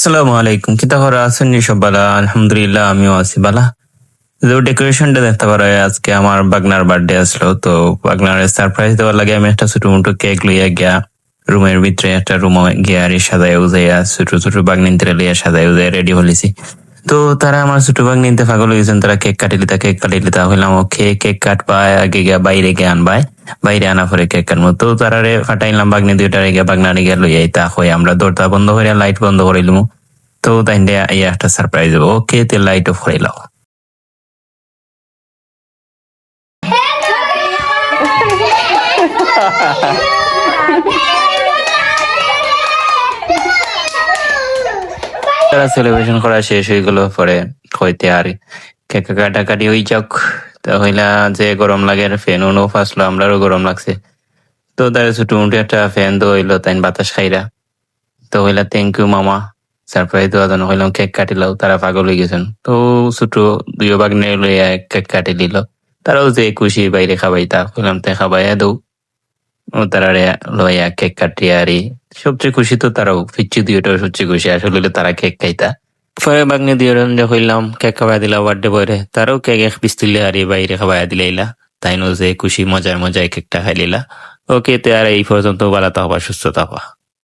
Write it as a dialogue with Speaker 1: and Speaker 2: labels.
Speaker 1: আসসালামু আলাইকুম। কিতা তাহলে আছেন নি বালা আলহামদুলিল্লাহ, আমিও আছি বালা। যে ডেকোরেশনটা দেখতে পারো আজকে আমার বাগনার বার্থডে আসলো। তো বাগনার সারপ্রাইজ দেওয়ার লাগে আমি একটা ছোট মোটো কেক লইয়া গিয়া রুমের ভিতরে একটা রুম গিয়া আর সাজাই উজাইয়া ছোট ছোট বাগনিনতে লইয়া সাজাই উজাই রেডি হলিছি। তো তারা আমার ছোট বাগনিনতে পাগল হয়েছেন তারা কেক কাটি লিতা কেক কাটি লিতা হইলাম ওকে কেক কাটবা আগে গিয়া বাইরে গিয়ে আনবাই বাইরে আনা পরে কেক কাটবো তো তারারে ফাটাইলাম বাগনি দুইটারে গিয়া বাগনারে গিয়া লইয়া তা হই আমরা দরজা বন্ধ করে লাইট বন্ধ করিলাম তো তাই ইয়া একটা সারপ্রাইজ দেবো ওকে তে লাইট অফ করিলাম তারা সেলিব্রেশন করা শেষ হয়ে গেল, পরে হইতে আর কেক কাটাকাটি হই যাক। হইলা যে গরম লাগে ফ্যান উনো ফাসলো আমরারও গরম লাগছে। তো তারা ছোট মোটো একটা ফ্যান তো হইল তাই বাতাস খাইরা। তো হইলা থ্যাংক ইউ মামা। সারপ্রাইজ দেওয়ার জন্য হইলাম কেক কাটিলাও, তারা পাগল হয়ে গেছেন। তো ছোট দুই ভাগ নিয়ে কেক কাটি দিল। তারাও যে খুশি বাইরে খাবাই, তা হইলাম তে খাবাইয়া দৌ তারা লইয়া কেক কাটিয়া আরি। সবচেয়ে খুশি তো তারাও ফিচ্ছি দিয়েটাও সবচেয়ে খুশি। আসলে তারা কেক খাইতা। ফয়ে বাগনে দিয়ে যে হইলাম, কেক খাওয়া দিলা, বার্থডে বয়রে। তারাও কেক এক পিস আরি, বাইরে খাওয়া দিলাইলা তাই নো যে খুশি, মজায় মজায় কেকটা খাইলিলা ওকে তে আর এই পর্যন্ত বালাতে হবা সুস্থ থাকবা।